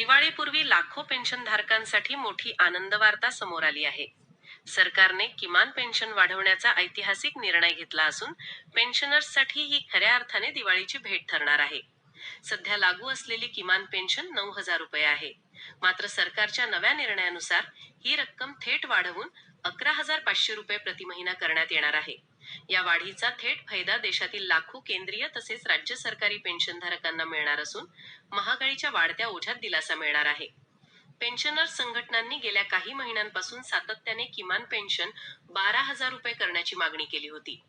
दिवाळीपूर्वी लाखो पेन्शनधारकांसाठी मोठी आनंद वार्ता समोर आली आहे. सरकारने किमान पेन्शन वाढवण्याचा ऐतिहासिक निर्णय घेतला असून पेन्शनर्ससाठी ही खऱ्या अर्थाने दिवाळीची भेट ठरणार आहे. सध्या लागू असलेली किमान पेन्शन नऊ हजार रुपये आहे. मात्र सरकारच्या नव्या निर्णयानुसार ही रक्कम थेट वाढवून अकरा हजार पाचशे रुपये प्रति महिना करण्यात येणार आहे. या वाढीचा थेट फायदा देशातील लाखो केंद्रीय तसेच राज्य सरकारी पेन्शनधारकांना मिळणार असून महागाईच्या वाढत्या ओझ्यात दिलासा मिळणार आहे. पेन्शनर्स संघटनांनी गेल्या काही महिन्यांपासून सातत्याने किमान पेन्शन बारा हजार रुपये करण्याची मागणी केली होती.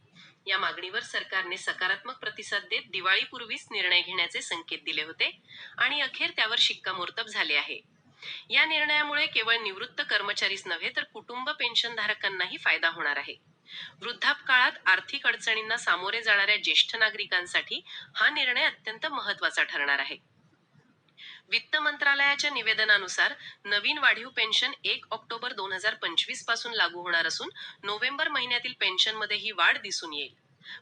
या मागणीवर सरकारने सकारात्मक प्रतिसाद देत दिवाळीपूर्वीच निर्णय घेण्याचे संकेत दिले होते आणि अखेर त्यावर शिक्कामोर्तब झाले आहे. या निर्णयामुळे केवळ निवृत्त कर्मचारीच नव्हे तर कुटुंब पेन्शनधारकांनाही फायदा होणार आहे. वृद्धापकाळात आर्थिक अडचणींना सामोरे जाणाऱ्या ज्येष्ठ नागरिकांसाठी हा निर्णय अत्यंत महत्त्वाचा ठरणार आहे. वित्त मंत्रालयाच्या निवेदनानुसार नवीन वाढीव पेन्शन एक ऑक्टोबर दोन हजार पंचवीसपासून लागू होणार असून नोव्हेंबर महिन्यातील पेन्शनमध्ये ही वाढ दिसून येईल.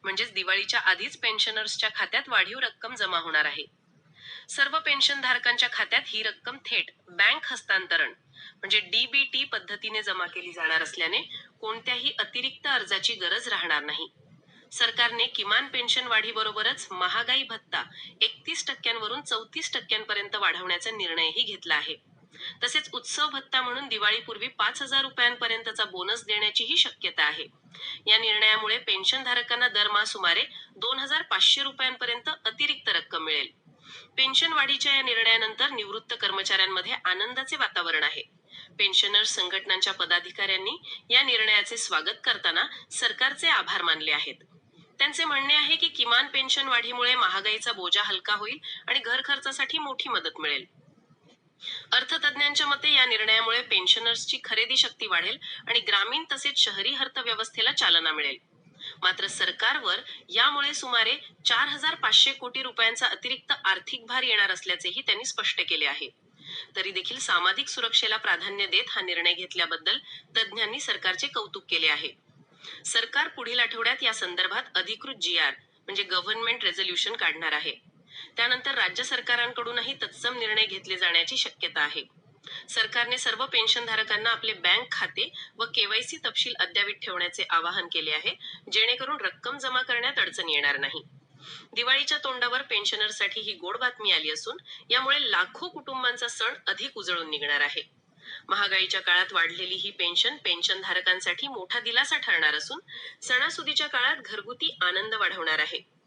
म्हणजेच दिवाळीच्या आधीच पेन्शनर्सच्या खात्यात वाढीव रक्कम जमा होणार आहे. सर्व पेन्शनधारकांच्या खात्यात ही रक्कम थेट बँक हस्तांतरण म्हणजे डीबीटी पद्धतीने जमा केली जाणार असल्याने कोणत्याही अतिरिक्त अर्जाची गरज राहणार नाही. सरकारने किमान पेन्शन वाढीबरोबरच महागाई भत्ता एकतीस टक्क्यांवरून चौतीस टक्क्यांपर्यंत वाढवण्याचा निर्णयही घेतला आहे. तसेच उत्सव भत्ता म्हणून दिवाळीपूर्वी पाच हजार रुपयांपर्यंतचा बोनस देण्याचीही शक्यता आहे. या निर्णयामुळे पेन्शनधारकांना दरमहा सुमारे दोन हजार पाचशे रुपयांपर्यंत अतिरिक्त रक्कम मिळेल. पेन्शन वाढीच्या या निर्णयानंतर निवृत्त कर्मचाऱ्यांमध्ये आनंदाचे वातावरण आहे. पेन्शनर्स संघटनांच्या पदाधिकाऱ्यांनी या निर्णयाचे स्वागत करताना सरकारचे आभार मानले आहेत. त्यांचे म्हणणे आहे की किमान पेन्शन वाढीमुळे महागाईचा बोजा हलका होईल आणि घर खर्चासाठी मोठी मदत मिळेल. अर्थतज्ञांच्या मते या निर्णयामुळे पेन्शनर्सची खरेदी शक्ती वाढेल आणि ग्रामीण तसेच शहरी अर्थव्यवस्थेला चालना मिळेल. मात्र सरकारवर यामुळे सुमारे चार हजार पाचशे कोटी रुपयांचा अतिरिक्त आर्थिक भार येणार असल्याचेही त्यांनी स्पष्ट केले आहे. तरी देखील सामाजिक सुरक्षेला प्राधान्य देत हा निर्णय घेतल्याबद्दल तज्ज्ञांनी सरकारचे कौतुक केले आहे. सरकार पुढील आठवड्यात या संदर्भात अधिकृत जी आर म्हणजे गव्हर्नमेंट रेझोल्युशन काढणार आहे. त्यानंतर राज्य सरकारांकडूनही तत्सम निर्णय घेतले जाण्याची शक्यता आहे. सरकारने सर्व पेन्शनधारकांना आपले बँक खाते व केवायसी तपशील अद्यावत ठेवण्याचे आवाहन केले आहे जेणेकरून रक्कम जमा करण्यात अडचण येणार नाही. दिवाळीच्या तोंडावर पेन्शनरसाठी ही गोड बातमी आली असून यामुळे लाखो कुटुंबांचा सण अधिक उजळून निघणार आहे. महागाईच्या काळात वाढलेली ही पेन्शन पेन्शनधारकांसाठी मोठा दिलासा ठरणार असून सणासुदीच्या काळात घरगुती आनंद वाढवणार आहे.